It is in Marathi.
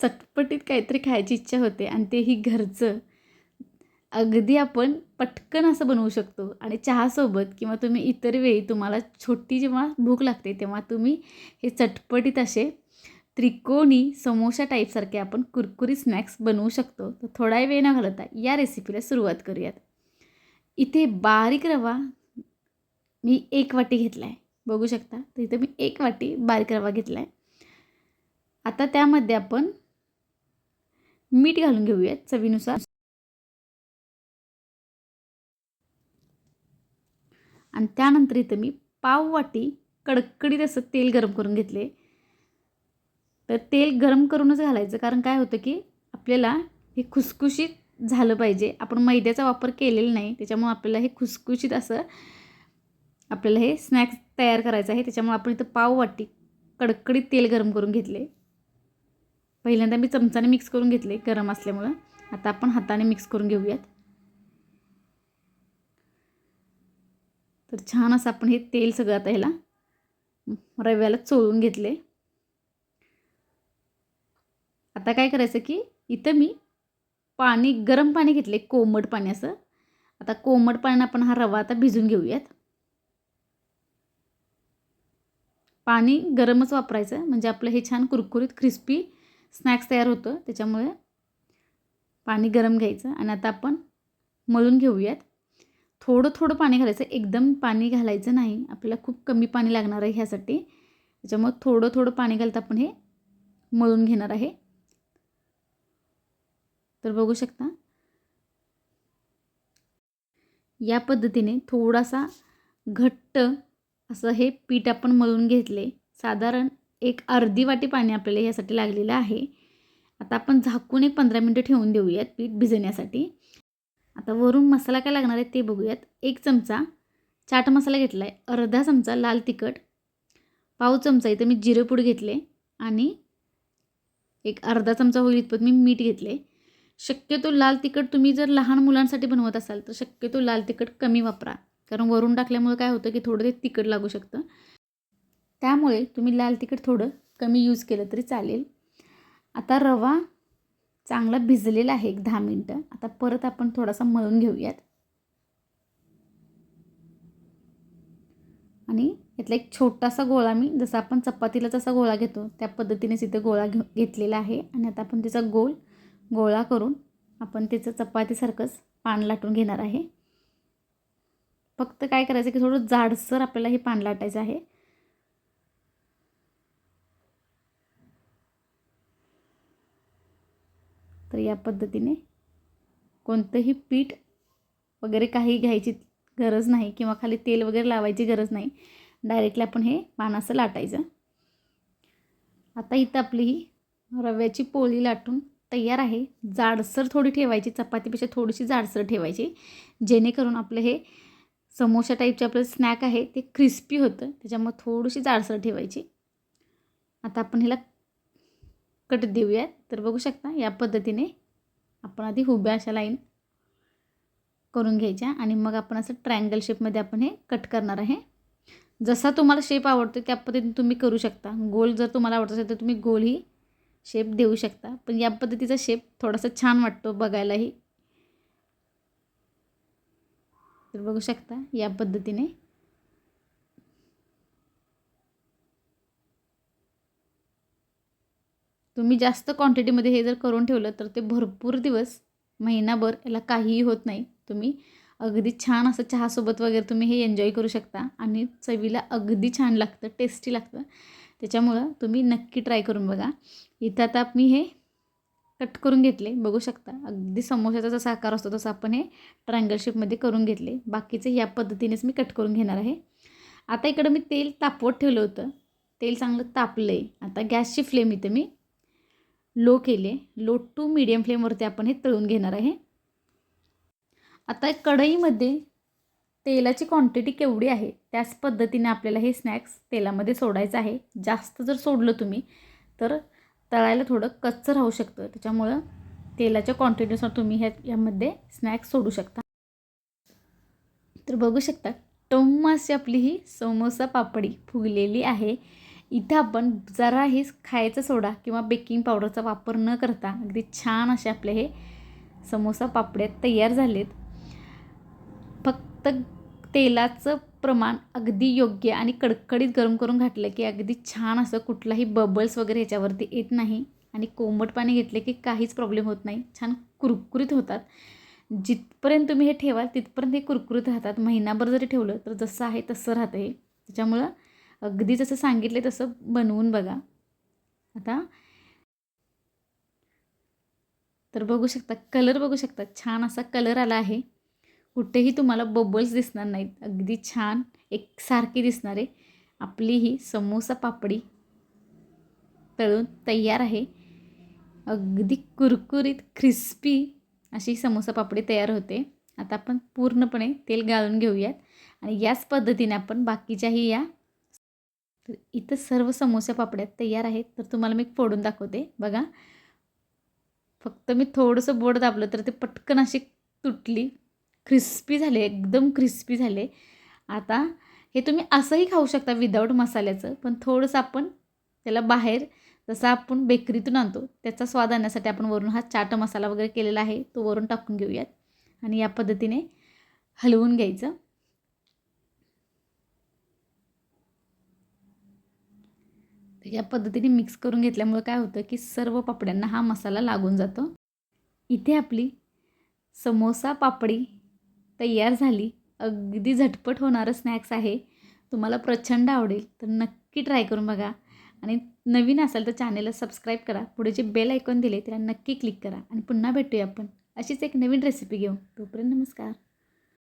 चटपटीत काहीतरी खायची इच्छा होते आणि तेही घरचं. अगदी आपण पटकन असं बनवू शकतो. आणि चहासोबत किंवा तुम्ही इतर वेळी तुम्हाला छोटी जेव्हा भूक लागते तेव्हा तुम्ही हे चटपटीत असे त्रिकोणी समोसा टाईपसारखे आपण कुरकुरी स्नॅक्स बनवू शकतो. तर थोडा वेळ न घालवता या रेसिपीला सुरुवात करूयात. इथे बारीक रवा मी एक वाटी घेतला आहे बघू शकता? तर इथं मी एक वाटी बारीक रवा घेतला आहे आता त्यामध्ये आपण मीठ घालून घेऊयात चवीनुसार. आणि त्यानंतर इथं मी पाव वाटी कडकडीत असं तेल गरम करून घेतले. तर तेल गरम करूनच घालायचं कारण काय होतं की आपल्याला हे खुसखुशीत झालं पाहिजे. आपण मैद्याचा वापर केलेला नाही त्याच्यामुळे आपल्याला हे खुसखुशीत असं आपल्याला हे स्नॅक्स तयार करायचं आहे. त्याच्यामुळे आपण इथं पाव वाटी कडकडीत तेल गरम करून घेतले. पहिल्यांदा मी चमचाने मिक्स करून घेतले गरम असल्यामुळं. आता आपण हाताने मिक्स करून घेऊयात. तर छान असं आपण हे तेल सगळं आता ह्याला रव्याला चोळून घेतले. आता काय करायचं की इथं मी पाणी गरम पाणी घेतले कोमट पाणी असं. आता कोमट पाण्यानं आपण हा रवा आता भिजून घेऊयात. पाणी गरमच वापरायचं म्हणजे आपलं हे छान कुरकुरीत क्रिस्पी स्नॅक्स तयार होतं त्याच्यामुळे पाणी गरम घ्यायचं आणि आता आपण मळून घेऊयात. थोडं थोडं पाणी घालायचं एकदम पाणी घालायचं नाही. आपल्याला खूप कमी पाणी लागणार आहे ह्यासाठी. त्याच्यामुळे थोडं थोडं पाणी घालतं आपण हे मळून घेणार आहे. तर बघू शकता. या पद्धतीने थोडासा घट्ट असं हे पीठ आपण मळून घेतले. साधारण एक अर्धी वाटी पाणी आपल्याला यासाठी लागलेलं आहे. आता आपण झाकून एक पंधरा मिनटं ठेवून देऊयात पीठ भिजण्यासाठी. आता वरून मसाला काय लागणार आहे ते बघूयात. एक चमचा चाट मसाला घेतला आहे अर्धा चमचा लाल तिखट. पाव चमचा इथं मी जिरेपूड घेतले आणि एक अर्धा चमचा होईल इतपत मी मीठ घेतले. शक्यतो लाल तिखट तुम्ही जर लहान मुलांसाठी बनवत असाल तर शक्यतो लाल तिखट कमी वापरा. कारण वरून टाकल्यामुळे काय होतं की थोडं ते तिखट लागू शकतं. त्यामुळे तुम्ही लाल तिखट थोडं कमी यूज केलं तरी चालेल. आता रवा चांगला भिजलेला आहे एक दहा मिनटं. आता परत आपण थोडासा मळून घेऊयात. आणि यातला एक छोटासा गोळा मी जसा आपण चपातीला जसा गोळा घेतो त्या पद्धतीनेच इथे गोळा घेऊ घेतलेला आहे. आणि आता आपण त्याचा गोल गोळा करून आपण त्याचं चपातीसारखंच पान लाटून घेणार आहे. फक्त काय करायचं की थोडं जाडसर आपल्याला हे पान लाटायचं आहे. तर या पद्धतीने कोणतंही पीठ वगैरे काही घ्यायची गरज नाही किंवा खाली तेल वगैरे लावायची गरज नाही. डायरेक्टली आपण हे पान असं लाटायचं. आता इथं आपली ही रव्याची पोळी लाटून तयार आहे. जाडसर थोडी ठेवायची चपातीपेक्षा थोडीशी जाडसर ठेवायची. जेणेकरून आपलं हे समोसा टाईपचे आपलं स्नॅक आहे ते क्रिस्पी होतं. त्याच्यामुळे थोडीशी जाडसर ठेवायची. आता आपण ह्याला कट देऊयात. तर बघू शकता या पद्धतीने आपण आधी उभ्या अशा लाईन करून घ्यायच्या आणि मग आपण असं ट्रायंगल शेपमध्ये आपण हे कट करणार आहे. जसा तुम्हाला शेप आवडतो त्या पद्धतीने तुम्ही करू शकता. गोल जर तुम्हाला आवडत असेल तर तुम्ही गोलही शेप देऊ शकता. पण या पद्धतीचा शेप थोडासा छान वाटतो बघायलाही. तर बघू शकता या पद्धतीने तुम्ही जास्त क्वांटिटीमध्ये हे जर करून ठेवलं तर ते भरपूर दिवस महिनाभर याला काहीही होत नाही. तुम्ही अगदी छान असं चहासोबत वगैरे तुम्ही हे एन्जॉय करू शकता. आणि चवीला अगदी छान लागतं टेस्टी लागतं. त्याच्यामुळं तुम्ही नक्की ट्राय करून बघा. इथं आता मी हे कट करून घेतले बघू शकता. अगदी समोसाचा जसा आकार असतो तसा आपण हे ट्रायंगल शेपमध्ये करून घेतले. बाकीचे ह्या पद्धतीनेच मी कट करून घेणार आहे. आता इकडं मी तेल तापवत ठेवलं होतं. तेल चांगलं तापलं आहे आता गॅसची फ्लेम इथं मी लो केले. लो टू मीडियम फ्लेमवरती आपण हे तळून घेणार आहे. आता कढईमध्ये तेलाची क्वांटिटी केवढी आहे त्याच पद्धतीने आपल्याला हे स्नॅक्स तेलामध्ये सोडायचं आहे. जास्त जर सोडलं तुम्ही तर तळायला थोडं कच्चं राहू शकतं. त्याच्यामुळं तेलाच्या क्वांटिटीनुसार तुम्ही ह्या यामध्ये स्नॅक्स सोडू शकता. तर बघू शकता टम्म आपली ही समोसा पापडी फुगलेली आहे. इथं आपण जराही खायचा सोडा किंवा बेकिंग पावडरचा वापर न करता अगदी छान असे आपले हे समोसा पापड्या तयार झालेत. फक्त तेलाचं प्रमाण अगदी योग्य आणि कडकडीत गरम करून घातलं की अगदी छान असं कुठलाही बबल्स वगैरे ह्याच्यावरती येत नाही आणि कोमट पाणी घेतले की काहीच प्रॉब्लेम होत नाही. छान कुरकुरीत होतात. जिथपर्यंत तुम्ही हे ठेवाल तिथपर्यंत हे कुरकुरीत राहतात. महिनाभर जरी ठेवलं तर जसं आहे तसं राहतं हे. त्याच्यामुळं अगदी जसं सांगितले तसं बनवून बघा. आता तर बघू शकता कलर बघू शकता. छान असा कलर आला आहे. कुठेही तुम्हाला बबल्स दिसणार नाहीत. अगदी छान एकसारखी दिसणारे आपली ही समोसा पापडी तळून तयार आहे. अगदी कुरकुरीत क्रिस्पी अशी समोसा पापडी तयार होते. आता आपण पूर्णपणे तेल गाळून घेऊयात. आणि याच पद्धतीने आपण बाकीच्याही या तर इथं सर्व समोसा पापड्यात तयार आहेत. तर तुम्हाला मी फोडून दाखवते. बघा. फक्त मी थोडंसं बोट दाबलं तर ते पटकन अशी तुटली. क्रिस्पी झाले. एकदम क्रिस्पी झाले. आता हे तुम्ही असंही खाऊ शकता विदाऊट मसाल्याचं. पण थोडंसं आपण त्याला बाहेर जसं आपण बेकरीतून आणतो त्याचा स्वाद आणण्यासाठी आपण वरून हा चाट मसाला वगैरे केलेला आहे. तो वरून टाकून घेऊयात. आणि या पद्धतीने हलवून घ्यायचं. या पद्धतीने मिक्स करून घेतल्यामुळे काय होतं की सर्व पापड्यांना हा मसाला लागून जातो. इथे आपली समोसा पापडी तयार झाली. अगदी झटपट होणारं स्नॅक्स आहे. तुम्हाला प्रचंड आवडेल तर नक्की ट्राय करून बघा. आणि नवीन असाल तर चॅनेलला सबस्क्राईब करा. पुढे जे बेल ऐकून दिले त्याला नक्की क्लिक करा. आणि पुन्हा भेटूया आपण. अशीच एक नवीन रेसिपी घेऊ तोपर्यंत नमस्कार.